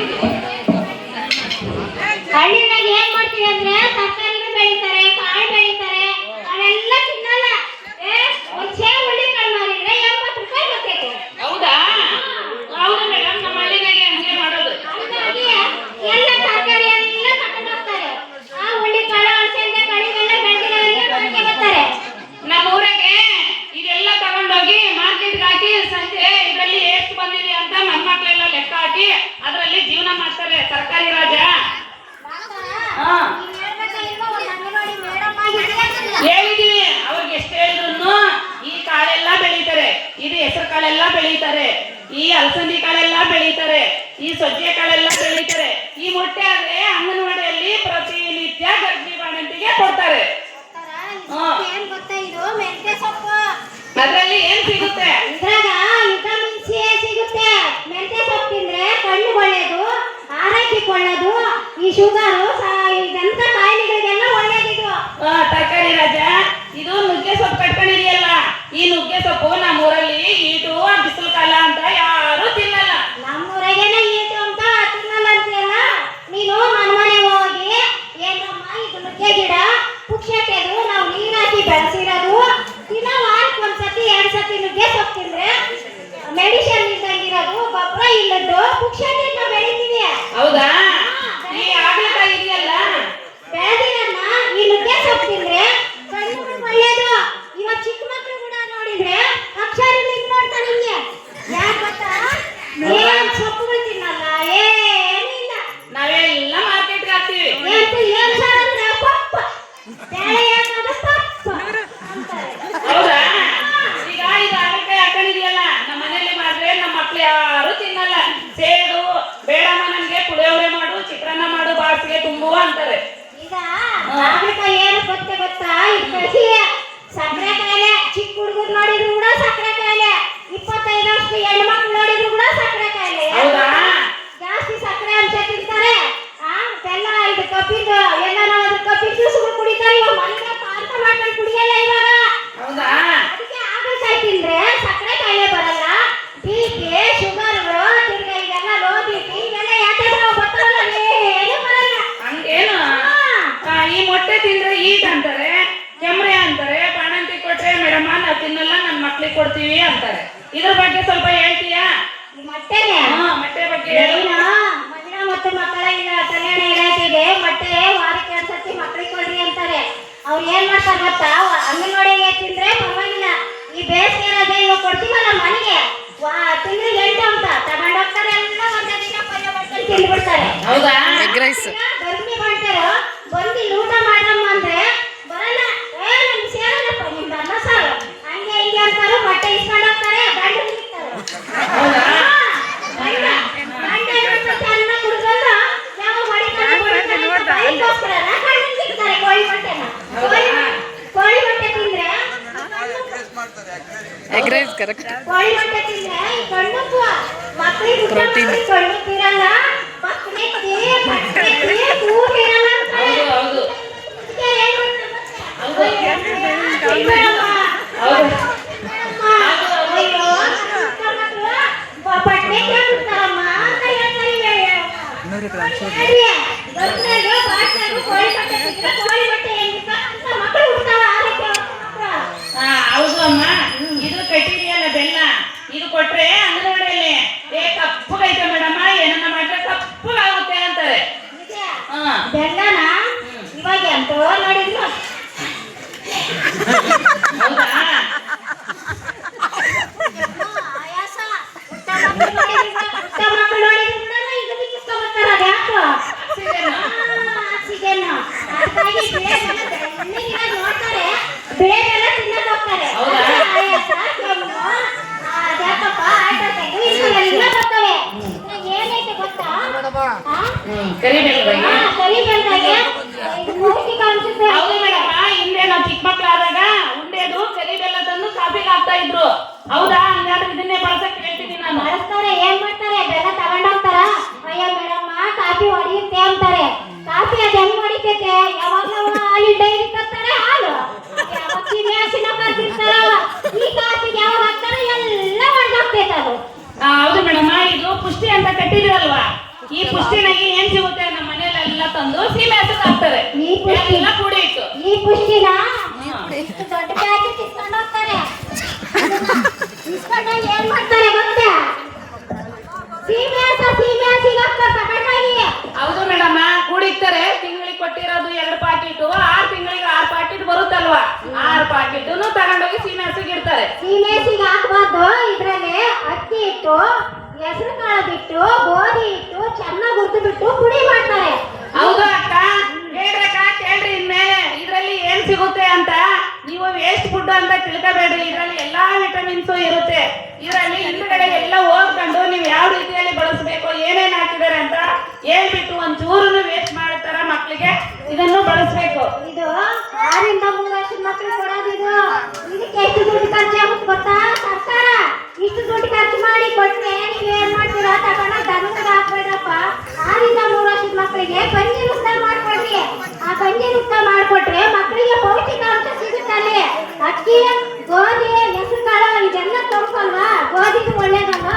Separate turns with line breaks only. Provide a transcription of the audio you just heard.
Thank you. ಕಾಳೆಲ್ಲ ಬೆಳೀತಾರೆ. ಈ ಅಲಸಂದಿ ಕಾಳೆಲ್ಲ ಬೆಳೀತಾರೆ. ಈ ಸಜ್ಜೆ ಕಾಳೆಲ್ಲ ಬೆಳೀತಾರೆ. ಈ ಮೊಟ್ಟೆ ಆದ್ರೆ ಅಂಗನವಾಡಿಯಲ್ಲಿ ಪ್ರತಿನಿತ್ಯ ಗರ್ಭಿ ಬಾಣಂತಿಗೆ ಕೊಡ್ತಾರೆ. ಅದ್ರಲ್ಲಿ ಏನ್ ಸಿಗುತ್ತೆ?
ಇದ್ರಾಗ ವಿಟಮಿನ್ ಸಿ ಸಿಗುತ್ತೆ. ಮೆಂತ್ಯ ಸೊಪ್ಪು ತಿಂದ್ರೆ ಕಣ್ಣು ಒಳ್ಳೇದು ಆರೋಗ್ಯಕ್ಕೆ ಒಳ್ಳೇದು ಈ ಶುಗರು ಇದಂತ ಕಾಯಿಲೆಗಳಿಗೆಲ್ಲ ಒಳ್ಳೇದಿದು
ಆ, ತರಕಾರಿ ರಾಜ ಇದು ನುಗ್ಗೆ ಸೊಪ್ಪು ಕಟ್ಕೊಂಡಿದೆಯಲ್ಲ ಈ ನುಗ್ಗೆ ಸೊಪ್ಪು ನಮ್ಮ ಊರಲ್ಲಿ ಈಟು ಬಿಸಿಲು ಕಾಲ ಅಂತ ಯಾರು ತಿನ್ನಲ್ಲ
ನಮ್ಮೂರಾಗೇನ ಈಟು ಅಂತ ತಿನ್ನಲ್ಲ ಅಂತೀಯಲ್ಲ ನೀನು ನನ್ನ ಮನೆಗೆ ಹೋಗಿ ಏನಮ್ಮ ಇದು ಗಿಡ ಗಿಡ ಅದು ನಾವು ನೀರು ಹಾಕಿ ಬೆಳೆಸಿರೋದು. ದಿನ ವಾರಕ್ಕೆ ಒಂದ್ಸತಿ ಎರಡ್ ಸತಿ ನುಗ್ಗೆ ಸೊಪ್ಪು ತಿಂದ್ರೆ ಮೆಡಿಸನ್ ಇದ್ದಂಗಿರೋದು ಗೊಬ್ಬರ ಇಲ್ಲದ್ದು ನಾವು ಬೆಳಿತೀವಿ
ಹೌದಾ ಈ ಆಗ್ಲಕಾಯಿ ಇದೆಯಲ್ಲ
ಬೆಳೆದಿರನ್ನ ಈ ನುಗ್ಗೆ ಸೊಪ್ಪು ತಿಂದ್ರೆ ಕಣ್ಣುಗಳು ಒಳ್ಳೇದು ಇವಾಗ ಚಿಕ್ಕ ಮಕ್ಳು ಕೂಡ ನೋಡಿದ್ರೆ ಅಕ್ಷರಗಳು ನೋಡ್ತಾರೆ ಹಿಂಗೆ ಯಾಕೆ ಗೊತ್ತಾ ಏನ್ ಸೊಪ್ಪುಗಳು ತಿನ್ನಲ್ಲ ಏನಿಲ್ಲ
ನಾವೆಲ್ಲ ಮಾರ್ಕೆಟ್ಗೆ ಹಾಕ್ತಿವಿ
ಏನ್ ಏನ್ ಸಾರ್ ಅಂದ್ರೆ ಪಪ್ಪ ಬೇಳೆ ಯಾಕಂದ್ರೆ ಪಪ್ಪ ಅಂತಾರೆ.
ಹೌದಾ ಈಗ ಇದು ಆಗ್ಲಕಾಯಿ ಹಾಕೊಂಡಿದೆಯಲ್ಲ ನಮ್ಮ ಮನೇಲಿ ಮಾಡಿದ್ರೆ ನಮ್ಮ ಮಕ್ಳು ಯಾರು ತಿನ್ನಲ್ಲ ಸೇದು ಬೇಡಮ್ಮ ನನ್ಗೆ ಪುಳಿಯೋಗರೆ ಮಾಡು ಚಿತ್ರಾನ್ನ ಮಾಡು ಬಾಸಿಗೆ ತುಂಬು ಅಂತಾರೆ
ಈಗ ಹಾಗಲಕಾಯಿ ಏನು ಗೊತ್ತೆ ಈ ಸಕ್ಕರೆ ಕಾಯಿಲೆ. ಚಿಕ್ಕ ಹುಡುಗರು ನೋಡಿದ್ರು ಕೂಡ ಸಕ್ಕರೆ ಕಾಯಿಲೆ. ಇಪ್ಪತ್ತೈದು ವರ್ಷದ ಹೆಣ್ಮಕ್ಳು ನೋಡಿದ್ರು ಕೂಡ ಸಕ್ಕರೆ ಕಾಯಿಲೆ? ಜಾಸ್ತಿ ಸಕ್ಕರೆ ಅಂಶ ತಿಂತಾರೆ. ಆ ಬೆಲ್ಲ ಇದು ಕಬ್ಬಿಂದು ಎಲ್ಲ ಅದ್ರ ಕಬ್ಬಿನ ಜ್ಯೂಸ್ಗಳು ಕುಡಿತಾರೆ. ಇವಾಗ ಮನೆಗೆ ಪಾರ್ಥ ಮಾಡ್ಕೊಂಡು ಕುಡಿಯಲ್ಲ ಇವಾಗ.
ಹೌದಾ?
ಅದಕ್ಕೆ ಹಾಗಲಕಾಯಿ ತಿಂದ್ರೆ ಸಕ್ಕರೆ ಕಾಯಿಲೆ ಬರಲ್ಲ. ಬಿ ಪಿ ಶುಗರ್ಗಳು ತಿರ್ಗಾ ಇದೆಲ್ಲ ಲೋ ಬಿ ಪಿ ಇವೆಲ್ಲ ಯಾಕಂದ್ರೆ ಅವು ಬರ್ತಾವಲ್ಲ ಏನು ಬರಲ್ಲ.
ಹಂಗೇನು? ಈ ಮೊಟ್ಟೆ ತಿಂದ್ರೆ ಈಟ್ ಅಂತಾರೆ. ಕೆಮ್ರೆ ಅಂತಾರೆ ಬಾಣಂತಿ ಕೊಟ್ರೆ ಮೇಡಮ್ ನಾವು ತಿನ್ನಲ್ಲ ನನ್ನ ಮಕ್ಳಿಗೆ ಕೊಡ್ತೀವಿ ಅಂತಾರೆ. ಇದ್ರ ಬಗ್ಗೆ ಸ್ವಲ್ಪ ಹೇಳ್ತೀಯಾ?
ಮೊಟ್ಟೆನೆ?
ಹಾ ಮೊಟ್ಟೆ ಬಗ್ಗೆ
ಮಹಿಳಾ ಮತ್ತು ಮಕ್ಕಳ ಕಲ್ಯಾಣ ಇಲಾಖೆಗೆ ಮೊಟ್ಟೆ ವಾರಕ್ಕೆ ಒಂದ್ಸತಿ ಮಕ್ಳಿಗೆ ಕೊಡ್ರಿ ಅಂತಾರೆ. ಅವ್ರು ಏನ್ ಮಾಡ್ತಾರೆ ಗೊತ್ತಾ? ಅಂಗನವಾಡಿಗೆ ತಿಂದ್ರೆ ಪರವಾಗಿಲ್ಲ. ಈ ಬೇಸಿಗೆ ರಜೆ ಇವಾಗ ಕೊಡ್ತೀವಲ್ಲ ಮನೆಗೆ? ವಾ ತಿಂದ್ರೆ ಎಂಟು ಅಂತ. ತಗೊಂಡೋಗ್ತಾರೆ ಎಲ್ಲ ಒಂದೇ ದಿನ ಪಲ್ಯ ಮಾಡ್ಕೊಂಡು ತಿಂದ್ಬಿಡ್ತಾರೆ.
ಹೌದಾ?
Egg rice.
ಮಾಡ್ತಾರೋ ಬಂದು ಊಟ ಮಾಡಮ್ಮ ಅಂದ್ರೆ ಬರಲ್ಲ ಏ ನಮ್ಗೆ ಸೇರಲ್ಲಪ್ಪ ನಿಮ್ದು ಅನ್ನ ಸಾರು ಹಂಗೆ ಹಿಂಗೆ ಅಂತಾರು ಮೊಟ್ಟೆ ಇಸ್ಕೊಂಡು ಹೋಗ್ತಾರೆ ಗಂಡು ತಿಂತಾರೆ
ಹೌದಾ
ಗಂಡ ಗಂಡ ಏನ್ ಮಾಡ್ತಾರೆ ಅನ್ನ ಕುಡ್ಕೊಂಡು ಯಾವ ಹೊಡಿತಾರೆ ಹೊಡಿತಾರೆ ಅಂತ ಬೈಕೋಸ್ಕರನ ಗಂಡನ್ ತಿಂತಾರೆ ಕೋಳಿ ಮೊಟ್ಟೆನ ಕೋಳಿ ಕೋಳಿ ಮೊಟ್ಟೆ ತಿಂದ್ರೆ
ಎಗ್ ರೈಸ್ ಕರೆಕ್ಟ್
ಕೋಳಿ ಮೊಟ್ಟೆ ತಿಂದ್ರೆ ಈ ಕಣ್ಣು ಮಕ್ಕಳಿಗೆ
Protein.
ಕಣ್ಣು ತಿರಲ್ಲ ಮಕ್ಕಳಿಗೆ ಮಕ್ಕಳಿಗೆ ಕೂಗಿರಲ್ಲ ಅಂತಾರೆ
ಹೌದು ಹೌದು ಹೌದು ಆ, ಹೌದು ಅಮ್ಮ ಇದು ಕಟ್ಟಿದೆಯಲ್ಲ ಬೆಲ್ಲ ಇದು ಕೊಟ್ರೆ ಅಂಗನವಾಡಿಯಲ್ಲಿ ಏ ಕಪ್ಪಗೈತೆ ಮೇಡಮ್ಮ ಏನನ್ನ ಮಾಡ್ರೆ ಕಪ್ಪಗಾಗುತ್ತೆ ಅಂತಾರೆ ಹಾ
ಬೆಲ್ಲನ ಇವಾಗ ಎಂತೋ ಕರಿಬೇಕು
ಹೌದಾ
ಹೌದು ಮೇಡಮ್ ಹಿಂದೆ ನಾವು ಚಿಕ್ಕ ಮಕ್ಕಳಾದಾಗ ಉಂಡೆದು ಕರಿ ಬೆಲ್ಲ ತಂದು ಕಾಫಿಗೆ ಹಾಕ್ತಾ ಇದ್ರು. ಹೌದಾ? ಹಂಗಾದ್ರೆ ಇದನ್ನೇ ಬಳಸಕ್ ಹೇಳ್ತೀನಿ ನಾನು.
ಬಳಸ್ತಾರೆ
ಏನ್ ಮಾಡ್ತಾರೆ? ಬೆಲ್ಲ ತಗೊಂಡೋಗ್ತಾರ? ಅಯ್ಯೋ ಮೇಡಮ್ಮ ಕಾಫಿ ಹೊಡಿಯುತ್ತೆ ಅಂತಾರೆ. ಕಾಫಿ ಅದ್
ಹೆಂಗ್ ಹೊಡಿತೈತೆ? ಯಾವಾಗ
ಹಾಲು ಡೈರಿ ತರ್ತಾರೆ ಹಾಲು.
ಹಸಿನ ಕರ್ತಿರ್ತಾರ ಈ ಯಾವಾಗ ಹಾಕ್ತಾರೆ ಎಲ್ಲ ಹೊಡೆದೋಗ್ತೈತೆ ಹೌದು ಮೇಡಮ್ ಇದು ಪುಷ್ಟಿ ಅಂತ ಕಟ್ಟಿದಿರಲ್ವಾ? ಈ ಪುಷ್ಟಿನಾಗಿ ಏನ್ ಸಿಗುತ್ತೆ? ನಮ್ಮ ಮನೆಯಲ್ಲೆಲ್ಲ
ತಂದು ಸೀಮೆ ಇಸ್ಪರ್ಧೆಯಲ್ಲಿ ಏನ್ ಮಾಡ್ತಾರೆ ಗೊತ್ತಾ? ಸೀಮೆಸ ಸೀಮೆಸಿ ಗೊತ್ತಾ ಸಕಟಾಗಿ ಹೌದು ಮೇಡಮ್ಮ ಕುಡಿತಾರೆ ತಿಂಗಳಿಗೆ ಕೊಟ್ಟಿರೋದು ಎರಡು ಪಾಕಿಟು. ಆರ್ ತಿಂಗಳಿಗೆ ಆರ್ ಪಾಕಿಟ್ ಬರುತ್ತಲ್ವಾ? ಆರ್ ಪಾಕಿಟುನು ತಗೊಂಡೋಗಿ ಸೀಮೆಸಿಗೆ ಇಡ್ತಾರೆ. ಸೀಮೆಸಿಗೆ ಹಾಕ್ಬಾರ್ದು. ಇದ್ರಲ್ಲಿ ಅಕ್ಕಿ ಇಟ್ಟು ಹೆಸರು ಕಾಳು ಬಿಟ್ಟು ಗೋಧಿ ಇಟ್ಟು ಚೆನ್ನಾಗಿ ಹುರಿದು ಬಿಟ್ಟು ಪುಡಿ ಮಾಡ್ತಾರೆ.
ಹೌದು ಅಕ್ಕ. ಹೇಳ್ರಕ್ಕ ಕೇಳ್ರಿ ಇನ್ಮೇಲೆ. ಇದರಲ್ಲಿ ಏನು ಸಿಗುತ್ತೆ?
ಬರ್ತಿರ್ತಾರ
ಫುಡ್ ಅಂತ ತಿಳ್ಕೋಬೇಡ್ರಿ. ಇದರಲ್ಲಿ ಎಲ್ಲಾ ವಿಟಮಿನ್ಸ್ ಇರುತ್ತೆ. ಇದರಲ್ಲಿ ಹಿಂದ್ಗಡೆ ಎಲ್ಲ ಓದ್ಕೊಂಡು ನೀವು ಯಾವ ರೀತಿಯಲ್ಲಿ ಬಳಸಬೇಕು, ಏನೇನ್ ಹಾಕಿದ್ದಾರೆ ಅಂತ ಹೇಳ್ಬಿಟ್ಟು ಒಂಚೂರು ವೇಸ್ಟ್ ಮಾಡ್ತಾರ ಮಕ್ಕಳಿಗೆ ಇದನ್ನು ಬಳಸಬೇಕು.
ಇದು ಆರಿಂದ ಮೂರು ವರ್ಷದ ಮಕ್ಕಳು ಕೊಡೋದು ಇದು. ಇದಕ್ಕೆ ಎಷ್ಟು ದುಡ್ಡು ಖರ್ಚಾಗುತ್ತೆ ಗೊತ್ತಾ? ಸರ್ಕಾರ? ಇಷ್ಟು ದುಡ್ಡು ಖರ್ಚು ಮಾಡಿ ಕೊಟ್ರೆ ಏನ್ ಮಾಡ್ತೀರಾ? ತಗೊಂಡ பாதிக்கு கொள்ளையதானா